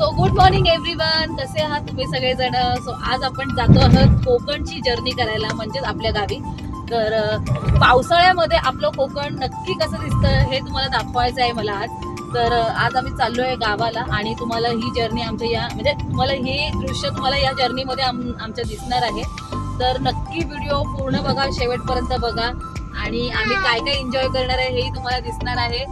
So good morning everyone कसे आहात तुम्ही सगळेजण? सो आज आपण जातो आहोत कोकणची जर्नी करायला म्हणजेच आपल्या गावी. तर पावसाळ्यामध्ये आपलं कोकण नक्की कसं दिसतं हे तुम्हाला दाखवायचं आहे मला आज. तर आज आम्ही चाललो आहे गावाला आणि तुम्हाला ही जर्नी आमच्या या म्हणजे तुम्हाला हे दृश्य तुम्हाला या जर्नीमध्ये आम आमच्या दिसणार आहे. तर नक्की व्हिडिओ पूर्ण बघा शेवटपर्यंत बघा. आणि आम्ही काय काय एन्जॉय करणार आहे हेही तुम्हाला दिसणार आहे.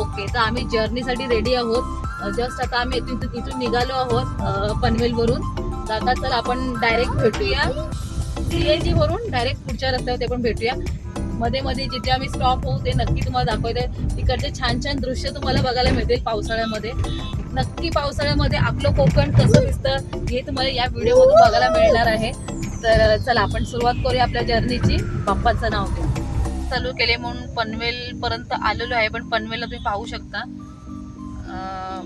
ओके तर आम्ही जर्नीसाठी रेडी आहोत. जस्ट आता आम्ही इथून तिथून निघालो आहोत पनवेलवरून तर आता चल आपण डायरेक्ट भेटूया. सीएनजी वरून डायरेक्ट पुढच्या रस्त्यावर ते पण भेटूया. मध्ये मध्ये जिथे आम्ही स्टॉप होऊ ते नक्की तुम्हाला दाखवते. तिकडचे छान छान दृश्य तुम्हाला बघायला मिळतील पावसाळ्यामध्ये. नक्की पावसाळ्यामध्ये आपलं कोकण कसं दिसतं हे तुम्हाला या व्हिडिओमधून बघायला मिळणार आहे. तर चला आपण सुरुवात करूया आपल्या जर्नीची बाप्पाचं नाव घेऊन. चालू केले म्हणून पनवेल पर्यंत आलेलो आहे पण पनवेलला तुम्ही पाहू शकता.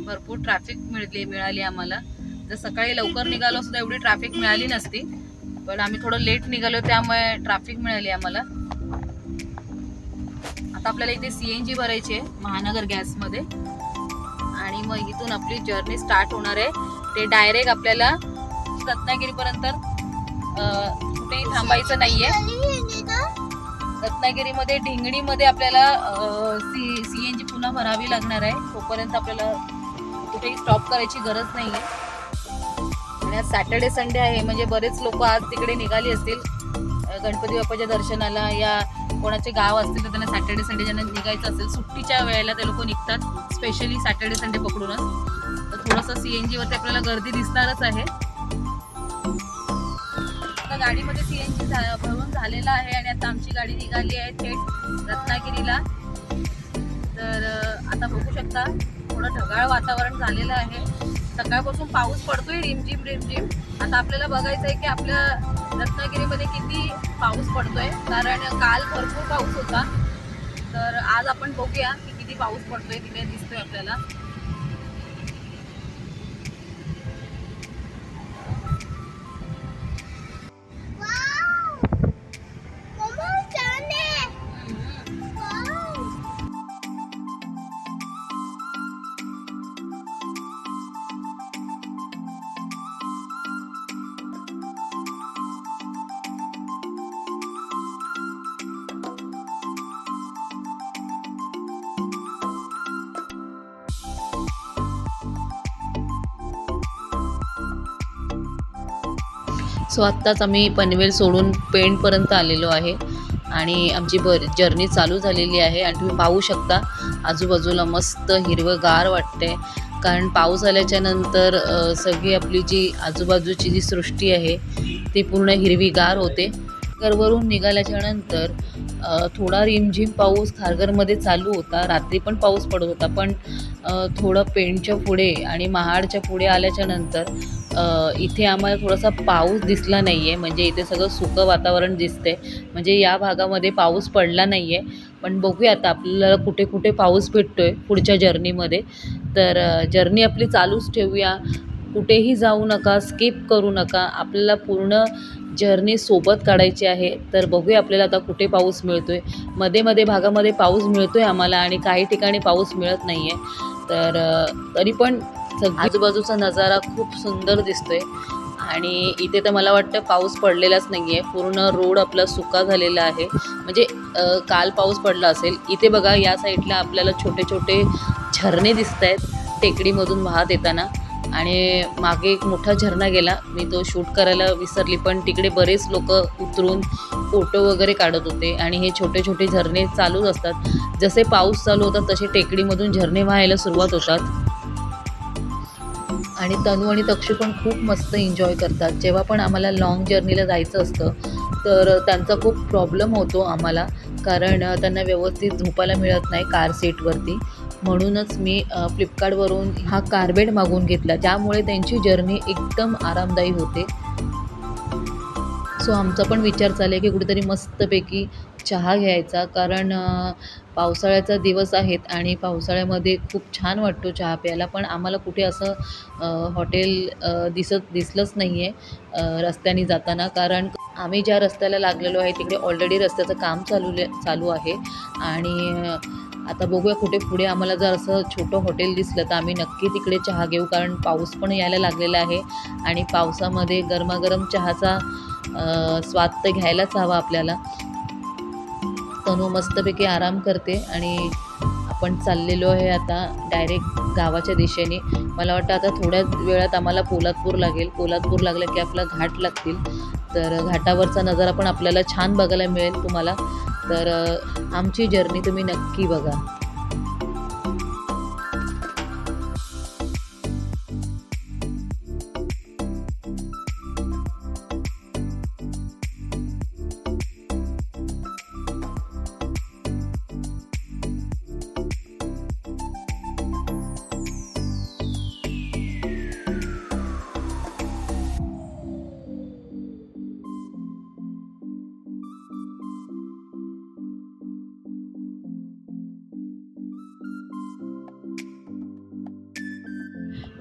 भरपूर ट्रॅफिक मिळली मिळाली आम्हाला. जर सकाळी लवकर निघालो सुद्धा एवढी ट्रॅफिक मिळाली नसती. पण आम्ही थोडं लेट निघालो त्यामुळे ट्रॅफिक मिळाली आम्हाला. आता आपल्याला इथे सी एन जी भरायची आहे महानगर गॅसमध्ये. आणि मग इथून आपली जर्नी स्टार्ट होणार आहे. ते डायरेक्ट आपल्याला रत्नागिरीपर्यंत कुठेही थांबायचं नाहीये. रत्नागिरीमध्ये ढिंगणीमध्ये आपल्याला सी सी एन जी पुन्हा भरावी लागणार आहे. तोपर्यंत आपल्याला कुठेही स्टॉप करायची गरज नाही आहे आणि आज सॅटर्डे संडे आहे. म्हणजे बरेच लोक आज तिकडे निघाली असतील. गणपती बाप्पाच्या दर्शनाला या कोणाचे गाव असतील तर त्यांना सॅटर्डे संडे ज्यांना निघायचं असेल सुट्टीच्या वेळेला ते लोक निघतात. स्पेशली सॅटर्डे संडे पकडूनच. तर थोडंसं सी एन जीवरती आपल्याला गर्दी दिसणारच आहे. आता गाडीमध्ये सीएनजी भरून झालेला आहे आणि आता आमची गाडी निघाली आहे थेट रत्नागिरीला. तर आता बघू शकता थोडं ढगाळ वातावरण झालेलं आहे. सकाळपासून पाऊस पडतोय रिमझिम रिमझिम. आता आपल्याला बघायचं आहे की आपल्या रत्नागिरीमध्ये किती पाऊस पडतोय. कारण काल भरपूर पाऊस होता. तर आज आपण बघूया की किती पाऊस पडतोय तिथे दिसतोय आपल्याला. सो आत्ताच आम्ही पनवेल सोडून पेणपर्यंत आलेलो आहे. आणि आमची बर जर्नी चालू झालेली आहे आणि तुम्ही पाहू शकता आजूबाजूला मस्त हिरवंगार वाटते. कारण पाऊस आल्याच्यानंतर सगळी आपली जी आजूबाजूची जी सृष्टी आहे ती पूर्ण हिरवीगार होते. घरवरून निघाल्याच्या नंतर थोडा रिमझिम पाऊस खारघरमध्ये चालू होता. रात्री पण पाऊस पडत होता पण थोडं पेणच्या पुढे आणि महाडच्या पुढे आल्याच्यानंतर इथे आम्हाला थोडासा पाऊस दिसला नाही आहे म्हणजे इथे सगळं सुकं वातावरण दिसते म्हणजे या भागामध्ये पाऊस पडला नाही आहे पण बघूया आता आपल्याला कुठे कुठे पाऊस भेटतो आहे पुढच्या जर्नीमध्ये तर जर्नी आपली चालूच ठेवूया. कुठेही जाऊ नका स्किप करू नका. आपल्याला पूर्ण जर्नी सोबत काढायची आहे. तर बघूया आपल्याला आता कुठे पाऊस मिळतो आहे मध्ये मध्ये भागामध्ये पाऊस मिळतो आहे आम्हाला आणि काही ठिकाणी पाऊस मिळत नाही आहे तर तरी पण आजूबाजूचा नजारा खूप सुंदर दिसतोय. आणि इथे तर मला वाटतं पाऊस पडलेलाच नाही आहे पूर्ण रोड आपला सुका झालेला आहे. म्हणजे काल पाऊस पडला असेल. इथे बघा या साईडला आपल्याला छोटे छोटे झरणे दिसत आहेत टेकडीमधून वाहत येताना. आणि मागे एक मोठा झरणा गेला. मी तो शूट करायला विसरली पण तिकडे बरेच लोक उतरून फोटो वगैरे काढत होते. आणि हे छोटे छोटे झरणे चालूच असतात. जसे पाऊस चालू होतात तसे टेकडीमधून झरणे व्हायला सुरुवात होतात. आणि तनू आणि तक्षू पण खूप मस्त एन्जॉय करतात. जेव्हा पण आम्हाला लाँग जर्नीला जायचं असतं तर त्यांचा खूप प्रॉब्लेम होतो आम्हाला. कारण त्यांना व्यवस्थित झोपायला मिळत नाही कार सीटवरती म्हणूनच मी फ्लिपकार्टवरून हा कार्बेट मागून घेतला. त्यामुळे त्यांची जर्नी एकदम आरामदायी होते. सो आमचा पण विचार चालला आहे की कुठेतरी मस्तपैकी चहा घ्यायचा कारण पावसाळ्याचा दिवस आहेत आणि पावसाळ्यामध्ये खूप छान वाटतो चहा प्यायला. पण आम्हाला कुठे असं हॉटेल दिसत दिसलंच नाही आहे रस्त्याने जाताना. कारण आम्ही ज्या रस्त्याला लागलेलो आहे तिकडे ऑलरेडी रस्त्याचं काम चालू चालू आहे. आणि आता बघूया कुठे पुढे आम्हाला जर असं छोटं हॉटेल दिसलं तर आम्ही नक्की तिकडे चहा घेऊ. कारण पाऊस पण यायला लागलेला आहे आणि पावसामध्ये गरमागरम चहाचा स्वाद तर घ्यायलाच हवा आपल्याला. तनू मस्तपैकी आराम करते आणि आपण चाललेलो आहे आता डायरेक्ट गावाच्या दिशेने. मला वाटतं आता थोड्याच वेळात आम्हाला पोलादपूर लागेल. पोलादपूर लागलं की आपला घाट लागतील. तर घाटावरचा नजारा पण आपल्याला छान बघायला मिळेल तुम्हाला. तर आमची जर्नी तुम्ही नक्की बघा.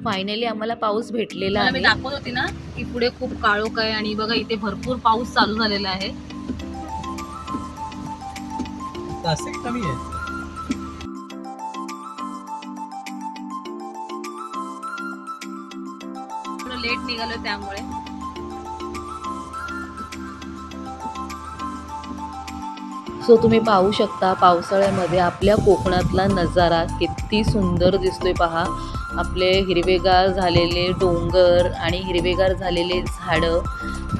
फायनली आम्हाला पाऊस भेटलेला मी आहे. दाखवत होती ना की पुढे खूप काळोख आहे आणि बघा इथे भरपूर पाऊस चालू झालेला आहे. जास्त कमी आहे. थोडं लेट निघालो त्यामुळे. सो तुम्ही पाहू शकता पावसाळ्यामध्ये आपल्या कोकणातला नजारा किती सुंदर दिसतोय पहा. आपले हिरवेगार झालेले डोंगर आणि हिरवेगार झालेले झाडं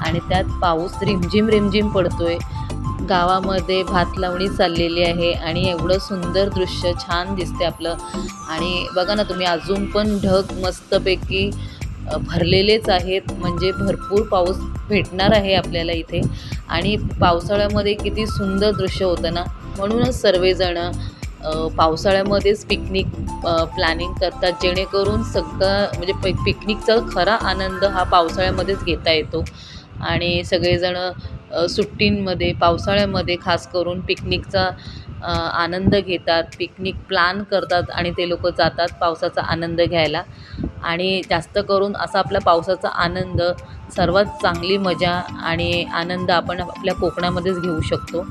आणि त्यात पाऊस रिमझिम रिमझिम पडतोय. गावामध्ये भात लावणी चाललेली आहे आणि एवढं सुंदर दृश्य छान दिसते आपलं. आणि बघा ना तुम्ही अजून पण ढग मस्तपैकी भरलेलेच आहेत. म्हणजे भरपूर पाऊस भेटणार आहे आपल्याला इथे. आणि पावसाळ्यामध्ये किती सुंदर दृश्य होतं ना. म्हणूनच सर्वजण पावसाळ्यामध्येच पिकनिक प्लॅनिंग करतात जेणेकरून सगळं म्हणजे पि पिकनिकचा खरा आनंद हा पावसाळ्यामध्येच घेता येतो. आणि सगळेजण सुट्टींमध्ये पावसाळ्यामध्ये खास करून पिकनिकचा आनंद घेतात पिकनिक प्लॅन करतात आणि ते लोक जातात पावसाचा आनंद घ्यायला. आणि जास्त करून असा आपला पावसाचा आनंद सर्वात चांगली मजा आणि आनंद आपण आपल्या कोकणामध्येच घेऊ शकतो.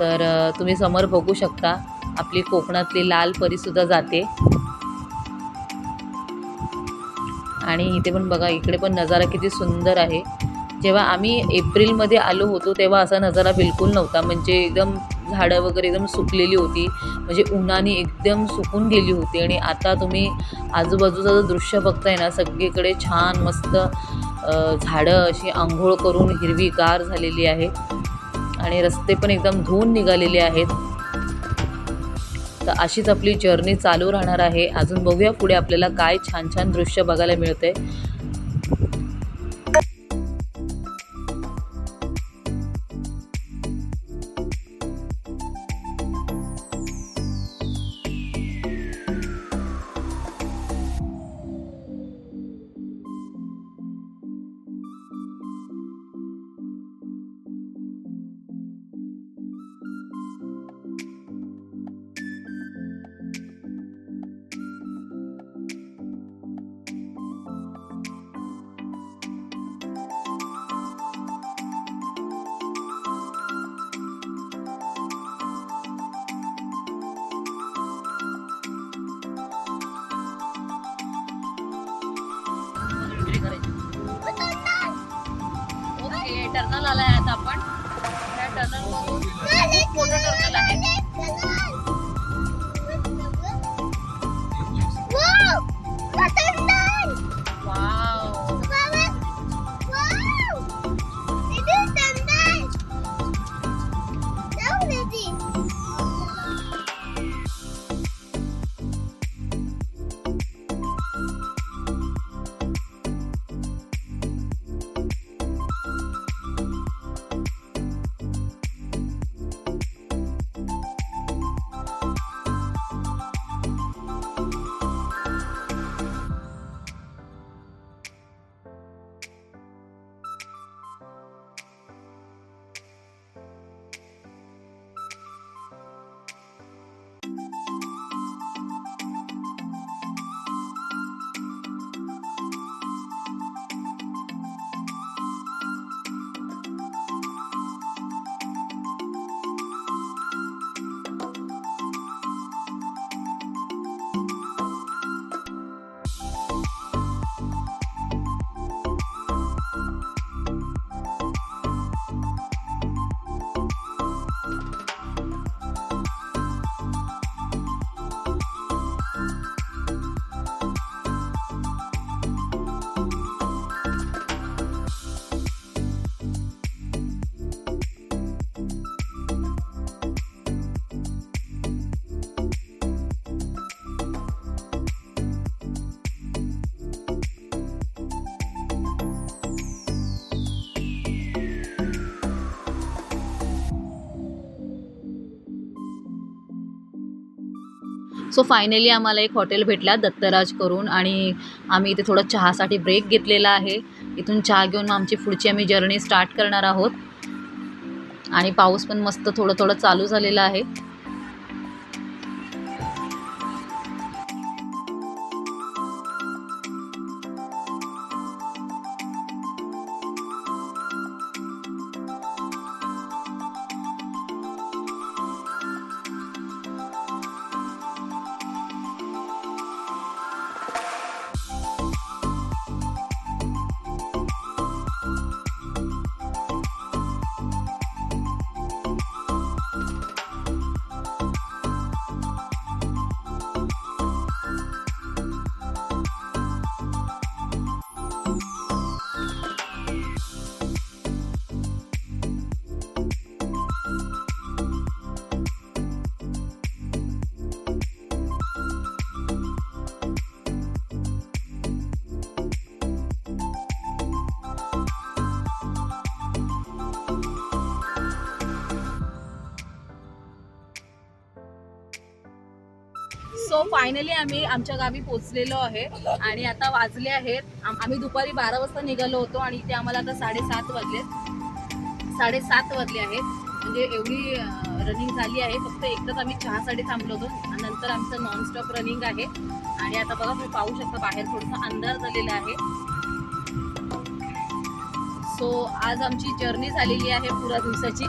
तर तुम्ही समोर बघू शकता आपली कोकणातली लाल परीसुद्धा जाते. आणि इथे पण बघा इकडे पण नजारा किती सुंदर आहे. जेव्हा आम्ही एप्रिलमध्ये आलो होतो तेव्हा असा नजारा बिलकुल नव्हता. म्हणजे एकदम झाडं वगैरे एकदम सुकलेली होती. म्हणजे उन्हाने एकदम सुकून गेली होती. आणि आता तुम्ही आजूबाजूचं जो दृश्य बघताय ना सगळीकडे छान मस्त झाडं अशी आंघोळ करून हिरवीगार झालेली आहे. आणि रस्ते पण एकदम धुवून निघालेले आहेत. तर अशीच आपली जर्नी चालू राहणार आहे. अजून बघूया पुढे आपल्याला काय छान छान दृश्य बघायला मिळते सो फायनली आम्हाला एक हॉटेल भेटला दत्तराज करून आणि आम्ही इथे थोडं चहासाठी ब्रेक घेतलेला आहे. इथून चहा घेऊन आमची पुढची आम्ही जर्नी स्टार्ट करणार आहोत. आणि पाऊस पण मस्त थोडं थोडं चालू झालेला आहे. फायनली आम्ही आमच्या गावी पोचलेलो आहे आणि आता वाजले आहेत. आम- आम्ही दुपारी बारा वाजता निघालो होतो आणि इथे आम्हाला आता साडेसात वाजले. साडेसात वाजले आहेत. म्हणजे एवढी रनिंग झाली आहे. फक्त एकदाच आम्ही चहासाठी थांबलो होतो आणि नंतर आमचं नॉनस्टॉप रनिंग आहे. आणि आता बघा तुम्ही पाहू शकता बाहेर थोडासा अंधार झालेला आहे. सो आज आमची जर्नी झालेली आहे पुरा दिवसाची.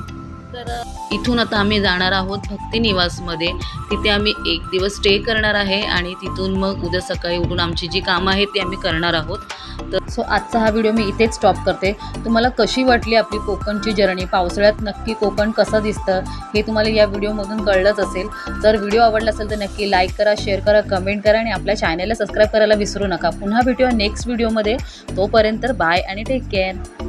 तर इथून आता आम्ही जाणार आहोत भक्ती निवासमध्ये. तिथे आम्ही एक दिवस स्टे करणार आहे आणि तिथून मग उद्या सकाळी उठून आमची जी कामं आहेत ती आम्ही करणार आहोत. तर सो आजचा हा व्हिडिओ मी इथेच स्टॉप करते. तुम्हाला कशी वाटली आपली कोकणची जर्नी? पावसाळ्यात नक्की कोकण कसं दिसतं? हे तुम्हाला या व्हिडिओमधून कळलंच असेल. तर व्हिडिओ आवडला असेल तर नक्की लाईक करा शेअर करा कमेंट करा आणि आपल्या चॅनलला सबस्क्राईब करायला विसरू नका. पुन्हा भेटूया नेक्स्ट व्हिडिओमध्ये. तोपर्यंत बाय आणि टेक केअर.